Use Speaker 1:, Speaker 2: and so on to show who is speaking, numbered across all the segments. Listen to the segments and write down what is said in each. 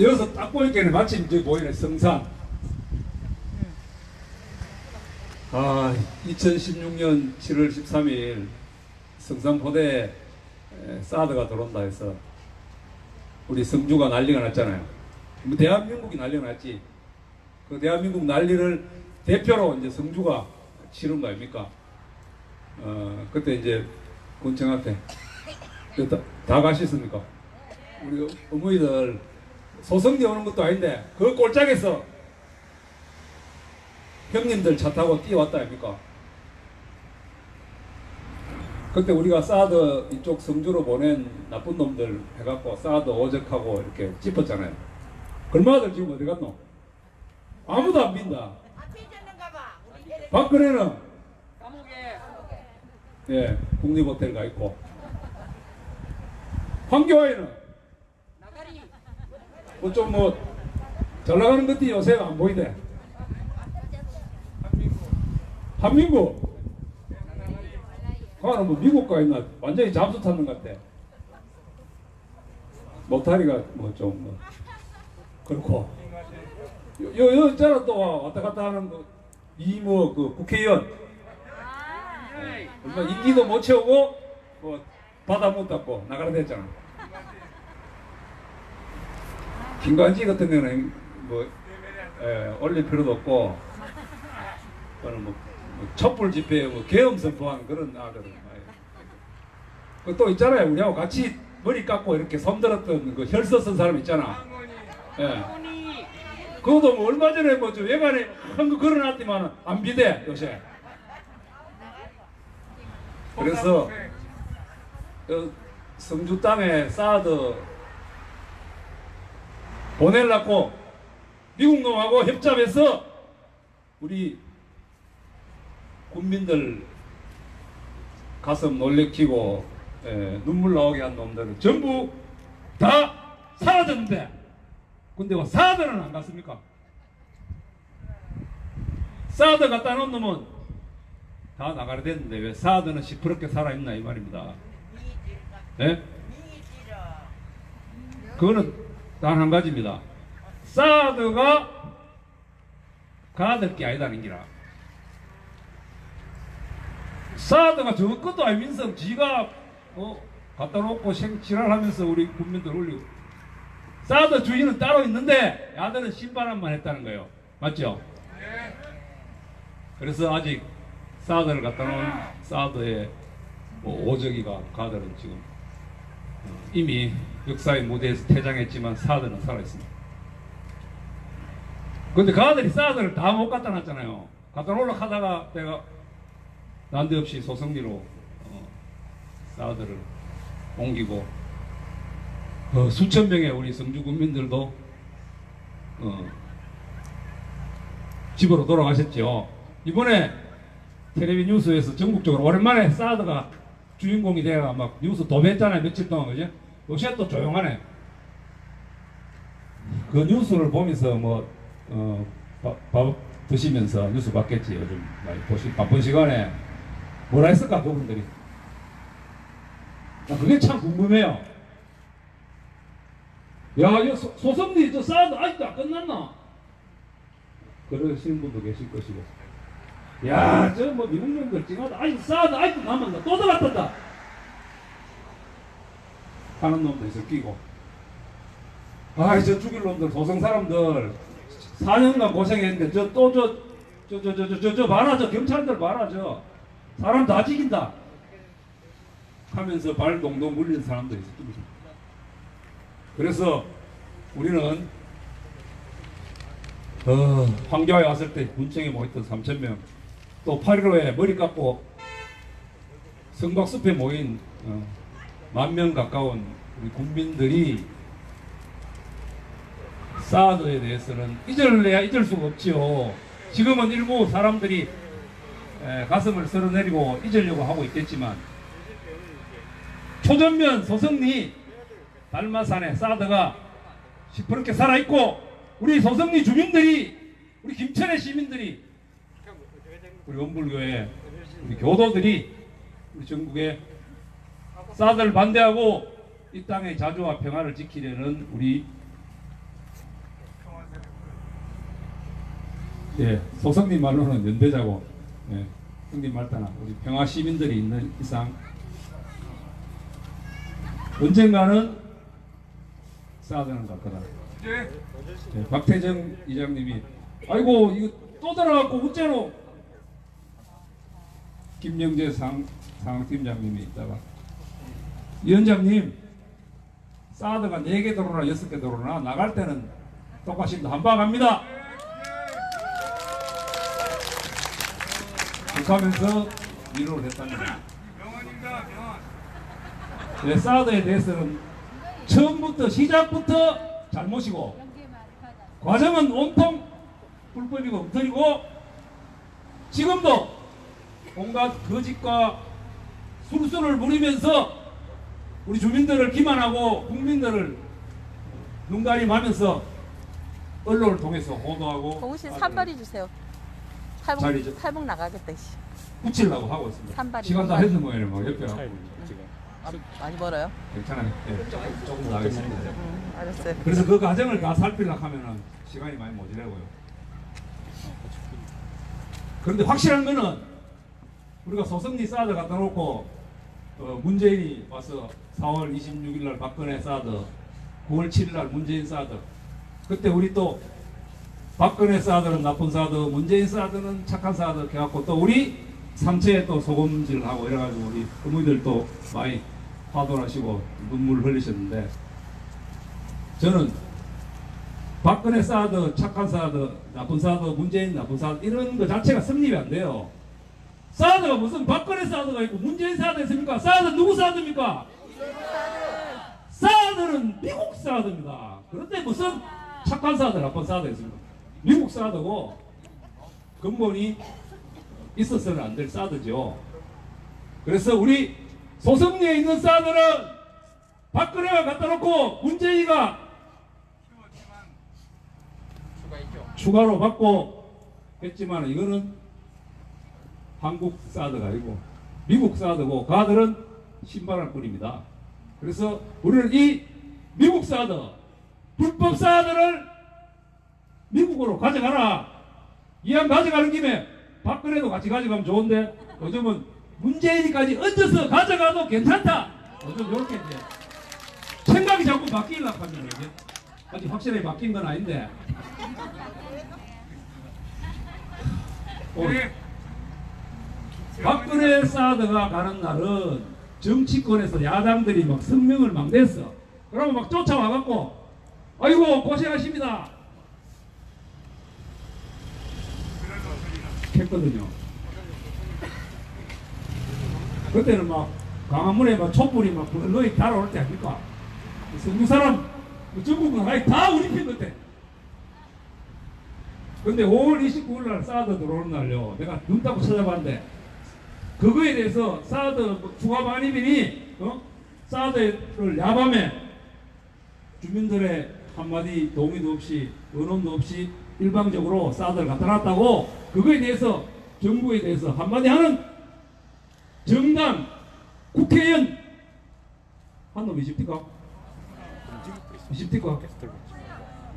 Speaker 1: 여기서 딱 보니까 마침 이제 보이네 성산. 아, 2016년 7월 13일 성산포대에 에, 사드가 들어온다 해서 우리 성주가 난리가 났잖아요. 뭐 대한민국이 난리가 났지. 그 대한민국 난리를 대표로 이제 성주가 치른 거 아닙니까? 어, 그때 이제 군청 앞에 다, 다 가셨습니까? 우리 어머니들 소성리 오는 것도 아닌데 그 꼴짝에서 형님들 차 타고 뛰어왔다 아닙니까? 그때 우리가 사드 이쪽 성주로 보낸 나쁜 놈들 해갖고 사드 오적하고 이렇게 짚었잖아요. 얼마들 지금 어디 갔노? 아무도 안 빈다. 박근혜는
Speaker 2: 감옥에
Speaker 1: 예 국립호텔 가 있고 황교안이는 뭐좀뭐 잘 나가는 것들이 요새 안 보이대. 한민국. 그거는 뭐 미국 가 있나 완전히 잠수 탔는 것 같아. 모타리가 뭐 좀 뭐. 그렇고. 요, 요, 요 있잖아 또 왔다 갔다 하는 그 이모 그 국회의원. 예, 얼마 임기도 못 채우고 뭐 바다 못 닦고 나가라 됐잖아. 김관지 같은 경우는 뭐 예, 올릴 필요도 없고 그거는 뭐, 뭐 촛불 집회에 뭐 계엄 선포한 그런 아거든. 그또 있잖아요. 우리하고 같이 머리 깎고 이렇게 손들었던 그 혈서 쓴 사람 있잖아. 예. 그것도 뭐 얼마 전에 뭐저 외관에 한거 걸어놨지만 안 비대 요새. 그래서 그 성주 땅에 사드 보내려고 미국 놈하고 협잡해서 우리 국민들 가슴 놀래키고 에, 눈물 나오게 한 놈들은 전부 다 사라졌는데 근데 왜 사드는 안 갔습니까? 사드 갖다 놓은 놈은 다 나가야 되는데 왜 사드는 시퍼렇게 살아있나 이 말입니다. 예?
Speaker 3: 미지로
Speaker 1: 그거는 단 한 가지입니다. 사드가 가될 게 아니다는 기라. 사드가 저 것도 아니면서 지가 어, 갖다 놓고 생치랄하면서 우리 국민들 올리고 사드 주인은 따로 있는데 야들은 신바람만 했다는 거예요. 맞죠? 그래서 아직 사드를 갖다 놓은 사드의 뭐 오저기가 가들은 지금 어, 이미 역사의 무대에서 퇴장했지만 사드는 살아있습니다. 근데 그 아들이 사드를 다 못 갖다 놨잖아요. 갖다 하다가 내가 난데없이 소성리로 어, 사드를 옮기고 어, 수천 명의 우리 성주 국민들도 어, 집으로 돌아가셨죠. 이번에 텔레비 뉴스에서 전국적으로 오랜만에 사드가 주인공이 돼가 막 뉴스 도배했잖아요 며칠 동안 그죠? 요새 또 조용하네. 그 뉴스를 보면서 뭐 어, 밥, 밥 드시면서 뉴스 봤겠지 요즘 많이 보시 바쁜 시간에 뭐라 했을까 그분들이. 나 그게 참 궁금해요. 야, 이 소- 소성리 저 사드 아직도 안 끝났나? 그러시는 분도 계실 것이고. 야, 저 뭐 미국 놈들 찡하다. 아직 사드 아직도 남았나? 또 들어갔다. 하는 놈도 있어 끼고. 아이, 저 죽일 놈들, 소성 사람들. 4년간 고생했는데, 저 또 저, 저, 저, 저, 저, 저, 저 경찰들 봐라, 저. 사람 다 죽인다. 하면서 발 동동 물린 사람들이 있어. 그래서 우리는 어, 황교안에 왔을 때 군청에 모였던 3천 명, 또 8.15에 머리 깎고 성곽숲에 모인 어, 만 명 가까운 우리 국민들이 사드에 대해서는 잊을래야 잊을 수가 없지요. 지금은 일부 사람들이 에, 가슴을 쓸어내리고 잊으려고 하고 있겠지만 초전면 소성리 달마산에 사드가 시퍼렇게 살아있고 우리 소성리 주민들이 우리 김천의 시민들이 우리 원불교회 우리 교도들이 우리 전국에 사드를 반대하고 이 땅의 자주와 평화를 지키려는 우리 예, 소성님 말로는 연대자고 예, 형님 말따나 우리 평화 시민들이 있는 이상 언젠가는 사드는 갈 거다. 예, 박태정 이장님이 아이고 이거 또 들어갔고 문제로 김영재 상상팀장님이 있다가 위원장님 사드가 4개 들어오나 6개 들어오나 나갈 때는 똑같이 한방 갑니다. 그렇게 하면서 위로를 했답니다. 네, 사드에 대해서는 처음부터 시작부터 잘못이고 과정은 온통 불법이고 엉터리고 지금도 온갖 거짓과 술수를 부리면서 우리 주민들을 기만하고 국민들을 눈가림하면서 언론을 통해서 보도하고
Speaker 4: 동우씨
Speaker 1: 아주
Speaker 4: 산발이 주세요. 탈북,
Speaker 1: 자리죠.
Speaker 4: 탈북 나가겠다. 씨.
Speaker 1: 붙이려고 하고 있습니다.
Speaker 4: 산발이
Speaker 1: 시간 다. 했는 모양이네 뭐 옆에 하고.
Speaker 4: 아, 많이 벌어요.
Speaker 1: 괜찮아요. 예, 조금, 조금 더 하겠습니다.
Speaker 4: 음, 알았어요.
Speaker 1: 그래서 그 과정을 다 살피려고 하면은 시간이 많이 모자라고요. 그런데 확실한 거는 우리가 소성리 사드 갖다 놓고 어, 문재인이 와서 4월 26일 날 박근혜 사드 9월 7일 날 문재인 사드 그때 우리 또 박근혜 사드는 나쁜 사드 문재인 사드는 착한 사드 이렇게 해갖고 또 우리 삼체에 또 소금질하고 이래가지고 우리 어머니들 또 많이 화도하시고 눈물 흘리셨는데 저는 박근혜 사드, 착한 사드, 나쁜 사드, 문재인 나쁜 사드 이런 거 자체가 성립이 안 돼요. 사드가 무슨 박근혜 사드가 있고 문재인 사드 있습니까? 사드 누구 사드입니까? 사드는 미국 사드입니다. 그런데 무슨 착한 사드, 나쁜 사드 있습니까? 미국 사드고 근본이 있어서는 안 될 사드죠. 그래서 우리 소성리에 있는 사드는 박근혜가 갖다 놓고 문재인이가 추가로 받고 했지만 이거는 한국 사드가 아니고 미국 사드고 가들은 신발할 뿐입니다. 그래서 우리는 이 미국 사드 불법 사드를 미국으로 가져가라. 이왕 가져가는 김에 박근혜도 같이 가져가면 좋은데 요즘은 문재인이까지 얹어서 가져가도 괜찮다. 요즘 이렇게 이제 생각이 자꾸 바뀌려고 하면 이게 아직 확실하게 바뀐 건 아닌데 박근혜 사드가 가는 날은 정치권에서 야당들이 막 성명을 막 냈어. 그러면 막 쫓아와갖고 아이고 고생하십니다. 했거든요. 그때는 막 강화문에 막 촛불이 막 너희 달아올 때 아닙니까? 성주 사람 뭐 전국 나라에 다 우리 편 그때. 근데 5월 29일 날 사드 들어오는 날요. 내가 눈 따고 찾아봤는데 그거에 대해서 사드 뭐 추가 반입이니 어? 사드를 야밤에 주민들의 한마디 동의도 없이 의논도 없이 일방적으로 사드를 갖다 놨다고 그거에 대해서 정부에 대해서 한마디 하는 정당 국회의원 한놈 20티까? 20티까?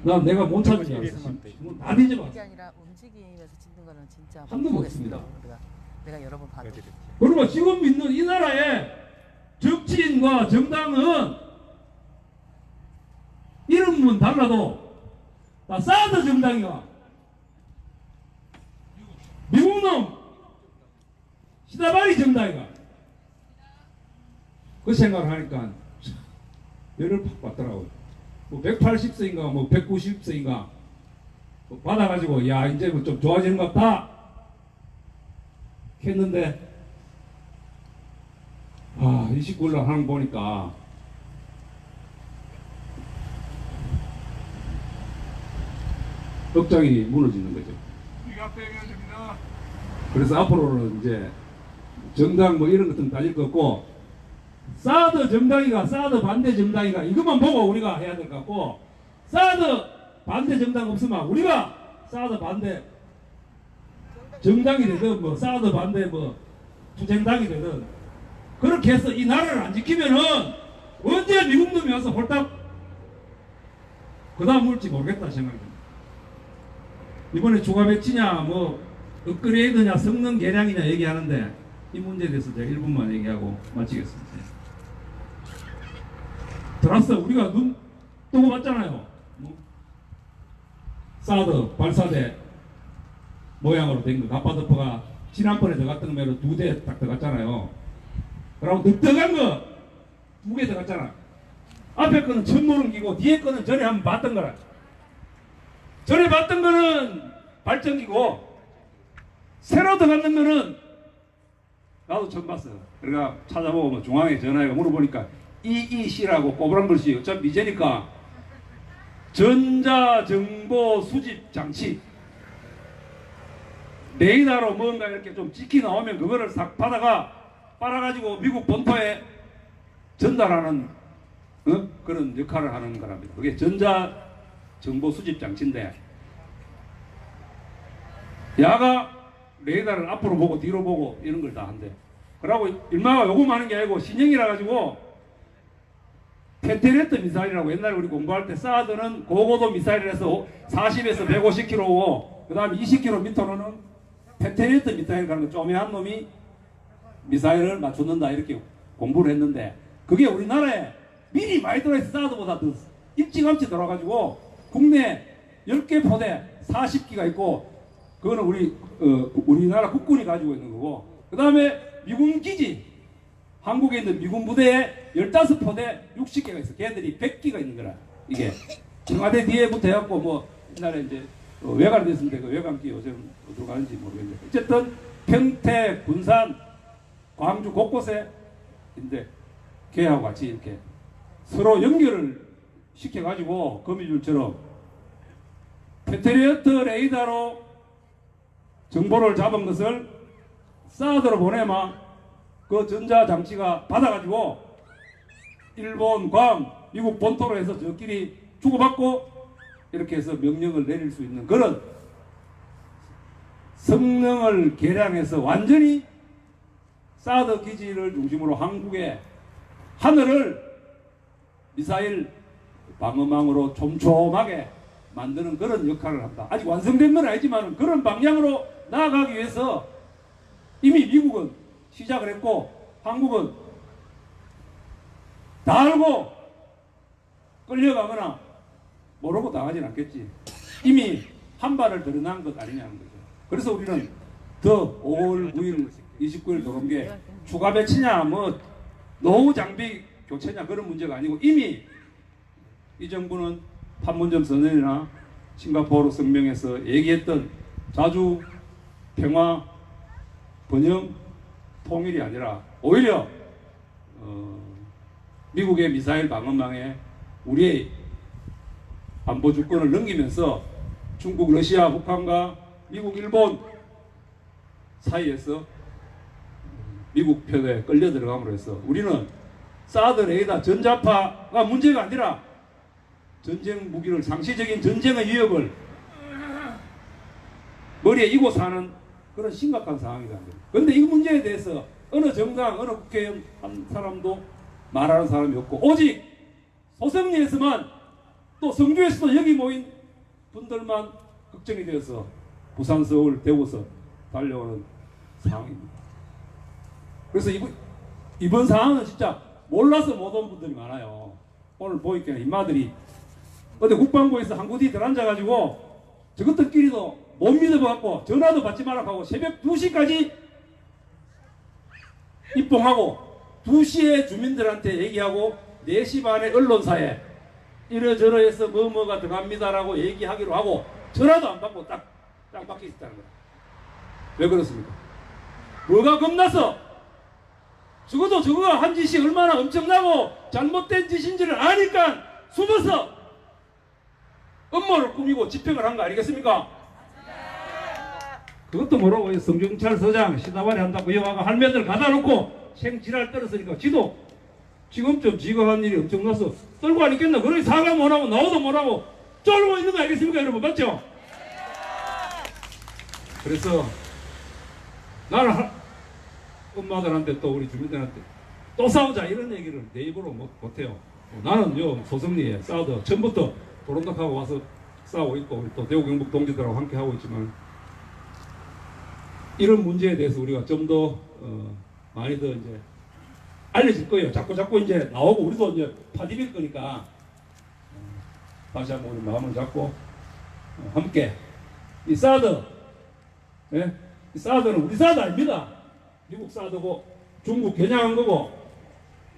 Speaker 1: 난 내가 못 찾은 뒤져봤어.
Speaker 4: 그게 아니라 움직이면서 찍는 거는 진짜
Speaker 1: 한못놈
Speaker 4: 보겠습니다.
Speaker 1: 없습니다.
Speaker 4: 내가, 여러 번 봤어.
Speaker 1: 그러면 지금 있는 이 나라의 정치인과 정당은 이름은 달라도 다 사드 정당이가 미국 놈 시다바리 정당이가 그 생각을 하니까 참 열을 팍 받더라고요. 뭐 180세인가 뭐 190세인가 받아가지고 야 이제 뭐 좀 좋아지는 것 같다 했는데 아, 29일 날 하는 거 보니까 억장이 무너지는 거죠. 그래서 앞으로는 이제 정당 뭐 이런 것들은 따질 거 없고 사드 정당이가 사드 반대 정당이가 이것만 보고 우리가 해야 될 것 같고 사드 반대 정당 없으면 우리가 사드 반대 정당이 되든 뭐 사드 반대 뭐 투쟁당이 되든 그렇게 해서 이 나라를 안 지키면은 언제 미국 놈이 와서 홀딱 그 다음 올지 모르겠다 생각합니다. 이번에 추가 배치냐 뭐 업그레이드냐 성능 개량이냐 얘기하는데 이 문제에 대해서 제가 1분만 얘기하고 마치겠습니다. 들었어 우리가 눈 뜨고 봤잖아요. 뭐? 사드 발사대 모양으로 된 거 가파드퍼가 지난번에 들어갔던 거로 두대 딱 들어갔잖아요. 그리고 득득한 거두 개 들어갔잖아. 앞에 거는 처음 보는 기고 뒤에 거는 전에 한번 봤던 거라. 전에 봤던 거는 발전기고 새로 들어갔는 거는 나도 처음 봤어. 그러니까 찾아보고 뭐 중앙에 전화해가 물어보니까 EEC라고 꼬부랑 글씨 어차피 미제니까 전자정보 수집 장치 레이더로 뭔가 이렇게 좀 찍히 나오면 그거를 싹 받아가 빨아가지고 미국 본토에 전달하는 어? 그런 역할을 하는 거랍니다. 그게 전자 정보 수집 장치인데 야가 레이더를 앞으로 보고 뒤로 보고 이런 걸 다 한대. 그러고 일마가 요거만 하는 게 아니고 신형이라 가지고 페테레트 미사일이라고 옛날에 우리 공부할 때 사드는 고고도 미사일에서 40에서 150km고 그 다음에 20km로는 페테레트 미사일 가는 거 쪼매한 놈이 미사일을 맞추는다 이렇게 공부를 했는데 그게 우리나라에 미리 많이 들어있어 사드보다 더 일찌감치 들어가지고 국내 10개 포대 40기가 있고 그거는 우리 어, 우리나라 국군이 가지고 있는 거고 그 다음에 미군 기지 한국에 있는 미군 부대에 15포대 60개가 있어. 걔들이 100기가 있는 거라. 이게 청와대 뒤에 붙어 해갖고 뭐 옛날에 이제 어, 외관이 됐는데 그 외관기 요즘 어디로 가는지 모르겠는데. 어쨌든 평택 군산 광주 곳곳에 인데 걔하고 같이 이렇게 서로 연결을 시켜가지고 거미줄처럼 패트리어트 레이더로 정보를 잡은 것을 사드로 보내마 그 전자 장치가 받아가지고 일본, 괌, 미국 본토로 해서 저끼리 주고받고 이렇게 해서 명령을 내릴 수 있는 그런 성능을 개량해서 완전히 사드 기지를 중심으로 한국의 하늘을 미사일 방어망으로 촘촘하게 만드는 그런 역할을 한다. 아직 완성된 건 아니지만 그런 방향으로 나아가기 위해서 이미 미국은 시작을 했고 한국은 다 알고 끌려가거나 모르고 당하진 않겠지. 이미 한 발을 드러난 것 아니냐는 거죠. 그래서 우리는 더 5월 9일, 29일 들어온 게 추가 배치냐, 뭐 노후 장비 교체냐 그런 문제가 아니고 이미 이 정부는 판문점 선언이나 싱가포르 성명에서 얘기했던 자주 평화 번영 통일이 아니라 오히려 어, 미국의 미사일 방어망에 우리의 안보 주권을 넘기면서 중국, 러시아, 북한과 미국, 일본 사이에서 미국 편에 끌려 들어감으로 해서 우리는 사드 레이더 전자파가 문제가 아니라 전쟁 무기를 상시적인 전쟁의 위협을 머리에 이고 사는 그런 심각한 상황이다. 그런데 이 문제에 대해서 어느 정당, 어느 국회의원 한 사람도 말하는 사람이 없고 오직 소성리에서만 또 성주에서도 여기 모인 분들만 걱정이 되어서 부산, 서울, 대구서 달려오는 상황입니다. 그래서 이번, 이번 상황은 진짜 몰라서 못 온 분들이 많아요. 오늘 보니까 인마들이 어디 국방부에서 한 곳이 들어앉아가지고 저것들끼리도 못 믿어갖고 전화도 받지 말라고 하고 새벽 2시까지 입봉하고 2시에 주민들한테 얘기하고 4시 반에 언론사에 이러저러 해서 뭐뭐가 들어갑니다라고 얘기하기로 하고 전화도 안 받고 딱, 딱 밖에 있다는 거야. 왜 그렇습니까? 뭐가 겁나서 적어도 저거가 한 짓이 얼마나 엄청나고 잘못된 짓인지를 아니까 숨어서 음모를 꾸미고 집행을 한 거 아니겠습니까? 그것도 모르고 성경찰 서장 시다발이 한다고 여와가 할매들 가다 놓고 생지랄 떨었으니까 지도 지금쯤 지가 한 일이 엄청나서 떨고 안 있겠나? 그러니 사과 못하고 나오도 못하고 쫄고 있는 거 아니겠습니까 여러분? 맞죠? 그래서 나는 하- 엄마들한테 또 우리 주민들한테 또 싸우자 이런 얘기를 내 입으로 못, 못해요. 나는 요 소성리에 싸우다 처음부터 도론덕하고 와서 싸우고 있고 우리 또 대구 경북 동지들하고 함께 하고 있지만 이런 문제에 대해서 우리가 좀더 어, 많이 더 이제 알려질 거예요. 자꾸 자꾸 이제 나오고 우리도 이제 파디빌 거니까 어, 다시 한번 우리 마음을 잡고 어, 함께 이 사드 예? 이 사드는 우리 사드 아닙니다. 미국 사드고 중국 겨냥한 거고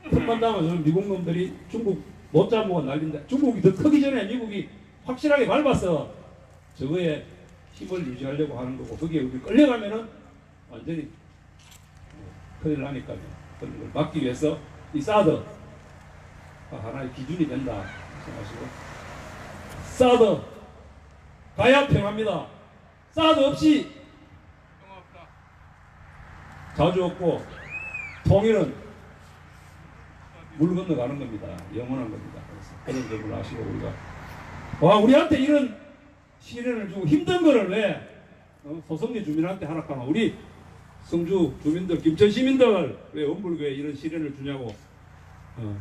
Speaker 1: 틈만 담아주는 미국 놈들이 중국 못 잡고 난린다. 중국이 더 크기 전에 미국이 확실하게 밟아서 저거에 힘을 유지하려고 하는 거고 거기에 우리 끌려가면은 완전히 큰일 나니까요. 걸 막기 위해서 이 사드 하나의 기준이 된다 생각하시고 사드 가야 평합니다. 사드 없이 자주 없고 통일은 물 건너가는 겁니다. 영원한 겁니다. 그래서 그런 점을 아시고 우리가 와 우리한테 이런 시련을 주고 힘든 거를 왜 어, 소성리 주민한테 하락하나 우리 성주 주민들 김천 시민들 왜 엄불교에 이런 시련을 주냐고 어,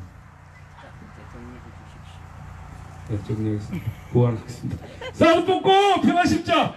Speaker 2: 주십시오.
Speaker 1: 네, 정리하겠습니다. 구원하겠습니다. 사드 뽑고 평화 십자